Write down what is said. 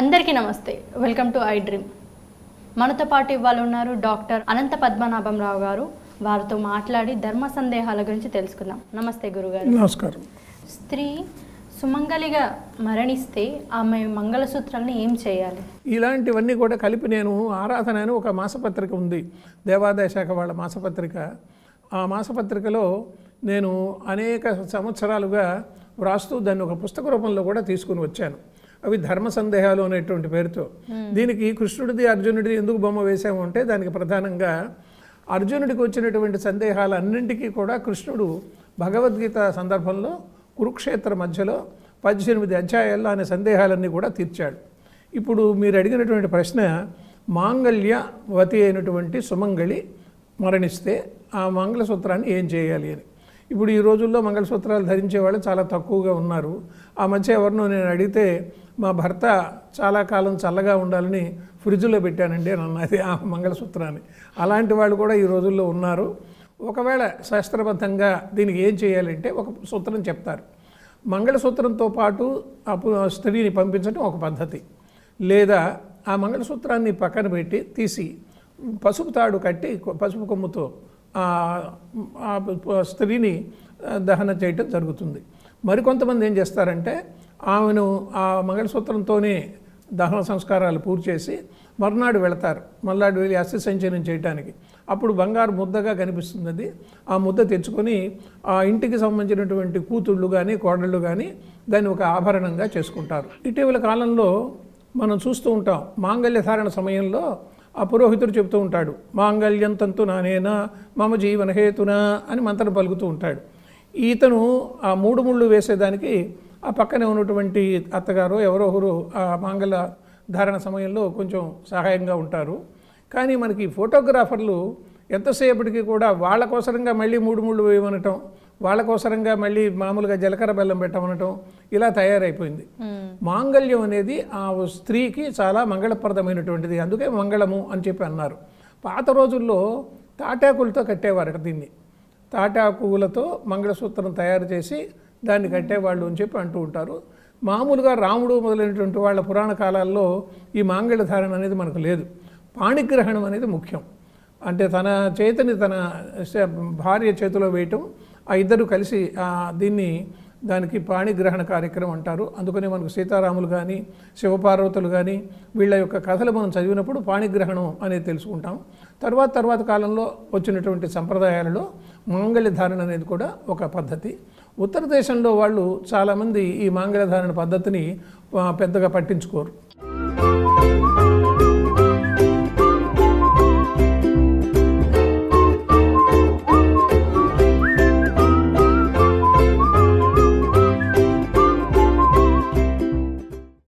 అందరికీ నమస్తే. Welcome to I dream మనతో పాటు ఇవాళ ఉన్నారు డాక్టర్ అనంత పద్మనాభం రావు గారు. వారితో మాట్లాడి ధర్మ సందేహాల గురించి తెలుసుకుందాం. నమస్తే గురుగారు. నమస్కారం. స్త్రీ సుమంగలిగా మరణిస్తే ఆమె మంగళసూత్రాలను ఏం చేయాలి? ఇలాంటివన్నీ కూడా కలిపి నేను ఆరాధన అని ఒక మాసపత్రిక ఉంది. దేవాదాయ శాఖ వాళ్ళ మాసపత్రిక. ఆ మాసపత్రికలో నేను అనేక సంవత్సరాలుగా వ్రాస్తూ దాన్ని ఒక పుస్తక రూపంలో కూడా తీసుకుని వచ్చాను. అవి ధర్మ సందేహాలు అనేటువంటి పేరుతో. దీనికి కృష్ణుడిది అర్జునుడిది ఎందుకు బొమ్మ వేసాము అంటే దానికి ప్రధానంగా అర్జునుడికి వచ్చినటువంటి సందేహాలన్నింటికీ కూడా కృష్ణుడు భగవద్గీత సందర్భంలో కురుక్షేత్ర మధ్యలో పద్దెనిమిది అధ్యాయాల్లో ఆయన సందేహాలన్నీ కూడా తీర్చాడు. ఇప్పుడు మీరు అడిగినటువంటి ప్రశ్న మాంగళ్య వతి అయినటువంటి సుమంగళి మరణిస్తే ఆ మంగళసూత్రాన్ని ఏం చేయాలి అని. ఇప్పుడు ఈ రోజుల్లో మంగళసూత్రాలు ధరించే వాళ్ళు చాలా తక్కువగా ఉన్నారు. ఆ మధ్య ఎవరినో నేను అడిగితే మా భర్త చాలా కాలం చల్లగా ఉండాలని ఫ్రిడ్జ్లో పెట్టానండి అని అన్నది ఆ మంగళసూత్రాన్ని. అలాంటి వాళ్ళు కూడా ఈ రోజుల్లో ఉన్నారు. ఒకవేళ శాస్త్రబద్ధంగా దీనికి ఏం చేయాలంటే ఒక సూత్రం చెప్తారు. మంగళసూత్రంతో పాటు ఆ స్త్రీని పంపించడం ఒక పద్ధతి. లేదా ఆ మంగళసూత్రాన్ని పక్కన పెట్టి తీసి పసుపు తాడు కట్టి పసుపు కొమ్ముతో స్త్రీని దహన దహనం చేయటం జరుగుతుంది. మరికొంతమంది ఏం చేస్తారంటే ఆమెను ఆ మంగళసూత్రంతోనే దహన సంస్కారాలు పూర్తి చేసి మర్నాడు వెళతారు. మర్నాడు వెళ్ళి అస్థి సంచలనం చేయడానికి అప్పుడు బంగారు ముద్దగా కనిపిస్తుంది అది ఆ ముద్ద తెచ్చుకొని ఆ ఇంటికి సంబంధించినటువంటి కూతుళ్ళు కానీ కోడళ్ళు కానీ దాన్ని ఒక ఆభరణంగా చేసుకుంటారు. ఇటీవల కాలంలో మనం చూస్తూ ఉంటాం మాంగళ్య ధారణ సమయంలో ఆ పురోహితుడు చెబుతూ ఉంటాడు మాంగళ్యం తంతు నానేనా మమ జీవన హేతునా అని మంత్రం పలుకుతూ ఉంటాడు. ఈతను ఆ మూడు ముళ్ళు వేసేదానికి ఆ పక్కనే ఉన్నటువంటి అత్తగారు ఎవరో ఒకరు ఆ మాంగళ ధారణ సమయంలో కొంచెం సహాయంగా ఉంటారు. కానీ మనకి ఫోటోగ్రాఫర్లు ఎంతసేపటికి కూడా వాళ్ళ కోసరంగా మళ్ళీ మూడు ముళ్ళు వేయమనటం వాళ్ళ కోసరంగా మళ్ళీ మామూలుగా జీలకర్ర బెల్లం పెట్టమనటం ఇలా తయారైపోయింది. మాంగళ్యం అనేది ఆ స్త్రీకి చాలా మంగళప్రదమైనటువంటిది. అందుకే మంగళము అని చెప్పి అన్నారు. పాత రోజుల్లో తాటాకులతో కట్టేవారట దీన్ని. తాటాకులతో మంగళసూత్రం తయారు చేసి దాన్ని కట్టేవాళ్ళు అని చెప్పి అంటూ ఉంటారు. మామూలుగా రాముడు మొదలైనటువంటి వాళ్ళ పురాణ కాలాల్లో ఈ మాంగళ్య ధారణ అనేది మనకు లేదు. పాణిగ్రహణం అనేది ముఖ్యం. అంటే తన చేతిని తన భార్య చేతిలో వేయటం ఆ ఇద్దరు కలిసి దీన్ని దానికి పాణిగ్రహణ కార్యక్రమం అంటారు. అందుకనే మనకు సీతారాములు కానీ శివపార్వతులు కానీ వీళ్ళ యొక్క కథలు మనం చదివినప్పుడు పాణిగ్రహణం అనేది తెలుసుకుంటాం. తర్వాత తర్వాత కాలంలో వచ్చినటువంటి సంప్రదాయాలలో మాంగళ్య ధారణ అనేది కూడా ఒక పద్ధతి. ఉత్తర దేశంలో వాళ్ళు చాలామంది ఈ మాంగళ్య ధారణ పద్ధతిని పెద్దగా పట్టించుకోరు.